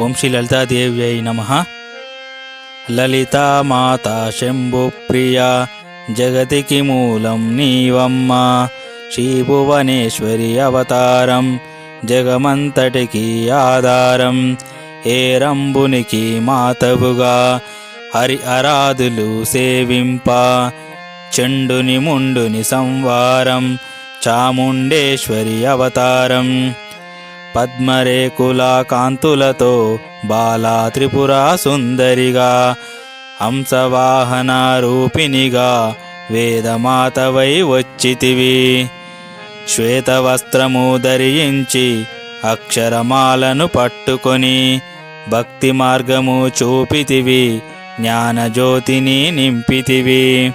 ఓం శ్రీ లలితాదేవ్యై నమ. లలితామాత శంభుప్రియ జగతికి మూలం నీవమ్మ. శ్రీభువనేశ్వరి అవతారం జగమంతటికి ఆధారం. ఏ రంబునికి మాతవుగా హరి అరాధులు సేవింప. చెండుని ముండుని సంవారం చాముండేశ్వరి అవతారం. పద్మరేకుల కాంతులతో బాలా త్రిపుర సుందరిగా హంసవాహన రూపిణిగా వేదమాతవై వచ్చితివి. శ్వేతవస్త్రము ధరించి అక్షరమాలను పట్టుకొని భక్తి మార్గము చూపితివి జ్ఞానజ్యోతిని నింపితివి.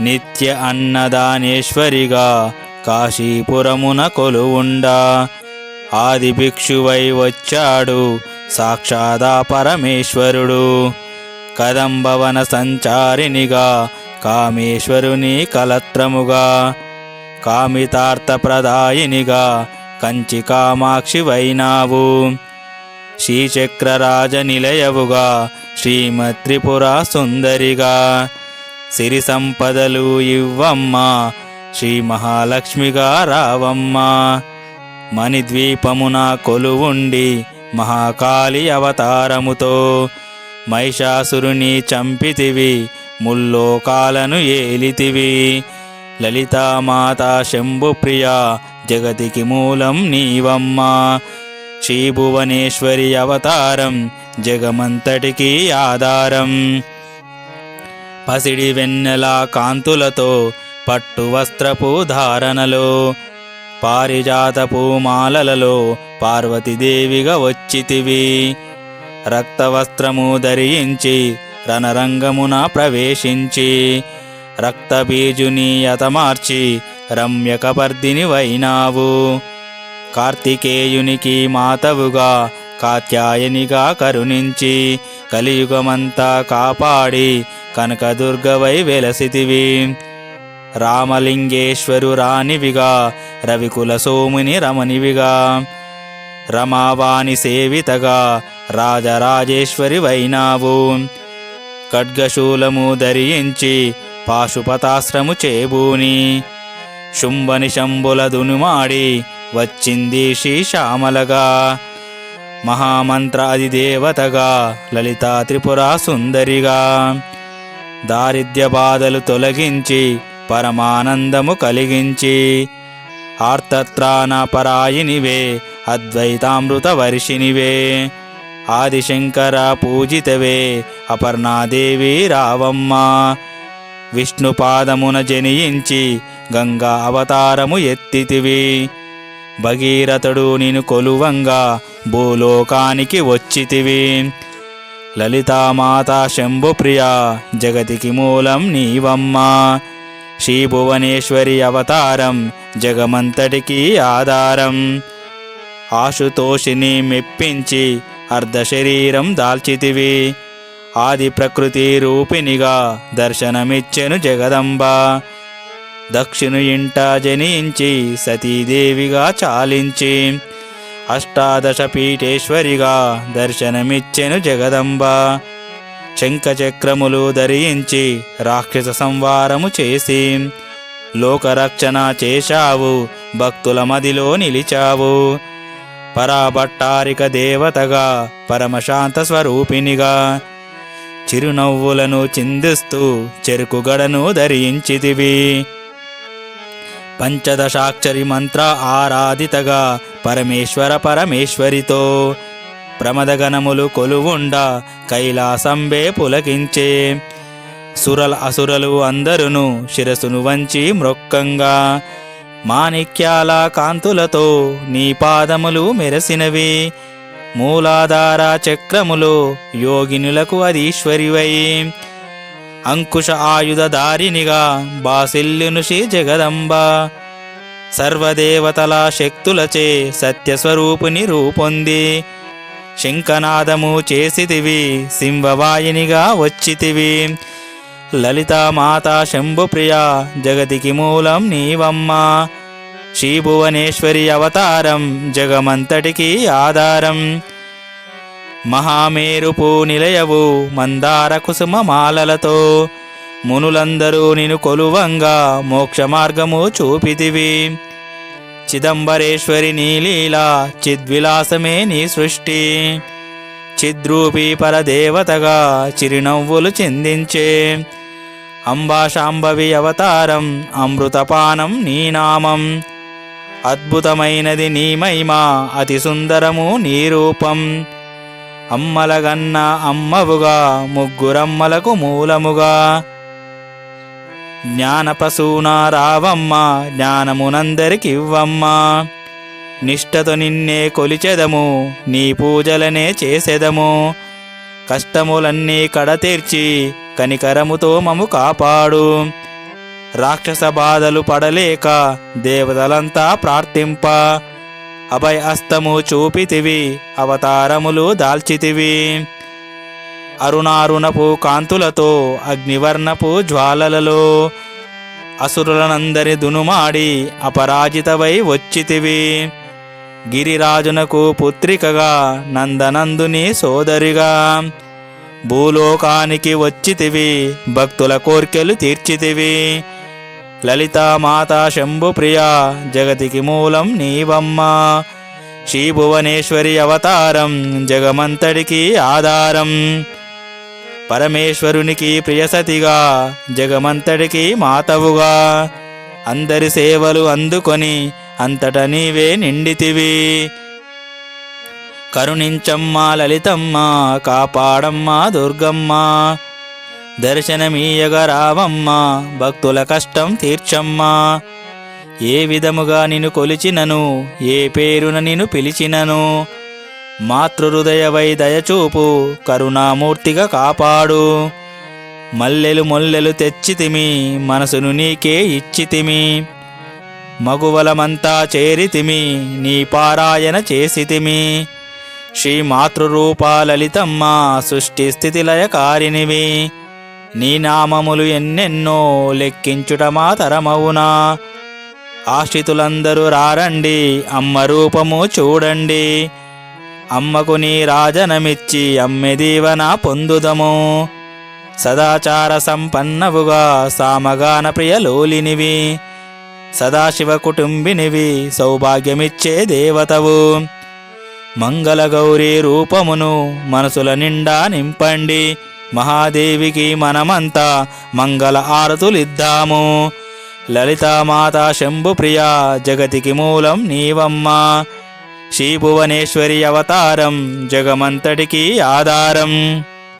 నిత్య అన్నదానేశ్వరిగా కాశీపురమున కొలువుండా ఆది భిక్షువై వచ్చాడు. సాక్షాదా పరమేశ్వరుడు. కదంబవన సంచారినిగా కామేశ్వరుని కలత్రముగా కామితార్థప్రదాయినిగా కంచి కామాక్షి వైనావు శ్రీచక్రరాజ నిలయవుగా శ్రీమత్రిపుర సుందరిగా సిరి సంపదలు ఇవ్వమ్మ శ్రీ మహాలక్ష్మిగా రావమ్మ. మణిద్వీపమున కొలువుండి మహాకాళి అవతారముతో మహిషాసురుని చంపితివి ముల్లోకాలను ఏలితివి. లలితామాత శంభుప్రియ జగతికి మూలం నీవమ్మ. శ్రీభువనేశ్వరి అవతారం జగమంతటికి ఆధారం. పసిడి వెన్నెల కాంతులతో పట్టు వస్త్రపు ధారణలో పారిజాత పూమాలలో పార్వతీదేవిగా వచ్చితివి. రక్తవస్త్రము ధరించి రణరంగమున ప్రవేశించి రక్తబీజుని యతమార్చి రమ్యకపర్దిని వైనావు. కార్తికేయునికి మాతవుగా కాత్యాయనిగా కరుణించి కలియుగమంతా కాపాడి కనకదుర్గవై వెలసితివి. రామలింగేశ్వరు రాణివిగా రవికుల సోముని రమణివిగా రమావాణి సేవితగా రాజరాజేశ్వరి వైనావు. ఖడ్గశూలము ధరించి పాశుపతాశ్రము చేబూని. శుంభని శంభుల దునుమాడి వచ్చింది శ్రీశ్యామలగా. మహామంత్ర అధిదేవతగా లలితా త్రిపురా సుందరిగా. దారిద్ర్య బాధలు తొలగించి పరమానందము కలిగించి ఆర్తత్రాణ అద్వైతామృతవర్షినివే ఆదిశంకర పూజితవే అపర్ణాదేవి రావమ్మ విష్ణుపాదమున జనించి గంగా అవతారము ఎత్తితివి భగీరథుడు నేను కొలువంగా భూలోకానికి వచ్చితివి। లలితామాత శంభుప్రియ జగతికి మూలం నీవమ్మ। శ్రీ భువనేశ్వరి అవతారం జగమంతటికి ఆధారం. ఆశుతోషిని మెప్పించి అర్ధశరీరం దాల్చితివి. ఆది ప్రకృతి రూపిణిగా దర్శనమిచ్చెను జగదంబ. దక్షిణు ఇంట జనించి సతీదేవిగా చాలించి అష్టాదశ పీఠేశ్వరిగా దర్శనమిచ్చెను జగదంబ. శంఖచక్రములు ధరించి రాక్షస సంవారము చేసి. లోకరక్షణ చేశావు భక్తుల మదిలో నిలిచావు. పరాభట్టారిక దేవతగా పరమశాంత స్వరూపినిగా చిరునవ్వులను చిందిస్తూ చెరుకుగడను ధరించితివి. పంచదశాక్షరి మంత్ర ఆరాధితగా పరమేశ్వర పరమేశ్వరితో ప్రమదగణములు కొలువుండ కైలాసంబే పులకించే. సురల అసురలు అందరును శిరసును వంచి మ్రొక్కంగా మాణిక్యాల కాంతులతో నీ పాదములు మెరసినవి. మూలాధార చక్రములో యోగినులకు అధీశ్వరివై. అంకుశ ఆయుధదారినిగా బాసిల్లునుషి జగదంబ. సర్వదేవతల శక్తులచే సత్యస్వరూపుని రూపొంది. శంఖనాదము చేసితివి సింహవాయినిగా వచ్చితివి. లలితామాతా శంభుప్రియ జగతికి మూలం నీవమ్మ. శ్రీభువనేశ్వరి అవతారం జగమంతటికి ఆధారం. మహామేరుపు నిలయవు మందార కుసుమ మాలలతో. మునులందరూ నిను కొలువంగా మోక్ష మార్గము చూపితివి. చిదంబరేశ్వరి నీలీలా చిద్విలాసమే నీ సృష్టి. చిద్రూపీ పరదేవతగా చిరునవ్వులు చిందించే. అంబాశాంబవి అవతారం అమృతపానం నీ నామం. అద్భుతమైనది నీ మహిమా అతి సుందరము నీ రూపం. అమ్మలగన్న అమ్మవుగా ముగ్గురమ్మలకు మూలముగా. జ్ఞానపశూనా రావమ్మా జ్ఞానమునందరికివ్వమ్మా. నిష్టతో నిన్నే కొలిచెదము నీ పూజలనే చేసెదము. కష్టములన్నీ కడతీర్చి కనికరముతో మము కాపాడు. రాక్షస బాధలు పడలేక దేవతలంతా ప్రార్థింప. అభయ అస్తము చూపితివి అవతారములు దాల్చితివి. అరుణారుణపు కాంతులతో అగ్నివర్ణపు జ్వాలలలో అసురులనందరి దునుమాడి అపరాజితవై వచ్చితివి. గిరిరాజునకు పుత్రికగా నందనందుని సోదరిగా. భూలోకానికి వచ్చితివి భక్తుల కోర్కెలు తీర్చితివి. లలితామాత శంభుప్రియ జగతికి మూలం నీవమ్మ. శ్రీభువనేశ్వరి అవతారం జగమంతడికి ఆధారం. పరమేశ్వరునికి ప్రియసతిగా జగమంతటికి మాతవుగా. అందరి సేవలు అందుకొని అంతట నీవే నిండితివి. కరుణించమ్మా లలితమ్మ కాపాడమ్మా దుర్గమ్మ. దర్శనమీయగ రావమ్మ భక్తుల కష్టం తీర్చమ్మా. ఏ విధముగా నిన్ను కొలిచినను ఏ పేరున నిన్ను పిలిచినను. మాతృహృదయవై దయచూపు కరుణామూర్తిగా కాపాడు. మల్లెలు మొల్లెలు తెచ్చితిమి మనసును నీకే ఇచ్చితిమి మగువలమంతా చేరితిమి నీ పారాయణ చేసితిమి శ్రీ మాతృరూపాలలితమ్మ సృష్టి సృష్టి స్థితిలయకారినివి నీ నామములు ఎన్నెన్నో లెక్కించుట మాతరమవునా. ఆశ్రితులందరూ రారండి అమ్మ రూపము చూడండి. అమ్మకు నీ రాజనమిచ్చి అమ్మె దీవన పొందుదము. సదాచార సంపన్నవుగా సామగాన ప్రియలోలినివి సదాశివ కుటుంబినివి సౌభాగ్యమిచ్చే దేవతవు. మంగళగౌరీ రూపమును మనసుల నిండా నింపండి. మహాదేవికి మనమంతా మంగళ ఆరతులిద్దాము. లలితామాత శంభుప్రియ జగతికి మూలం నీవమ్మా. శ్రీ భువనేశ్వరి అవతారం జగమంతటికీ ఆధారం.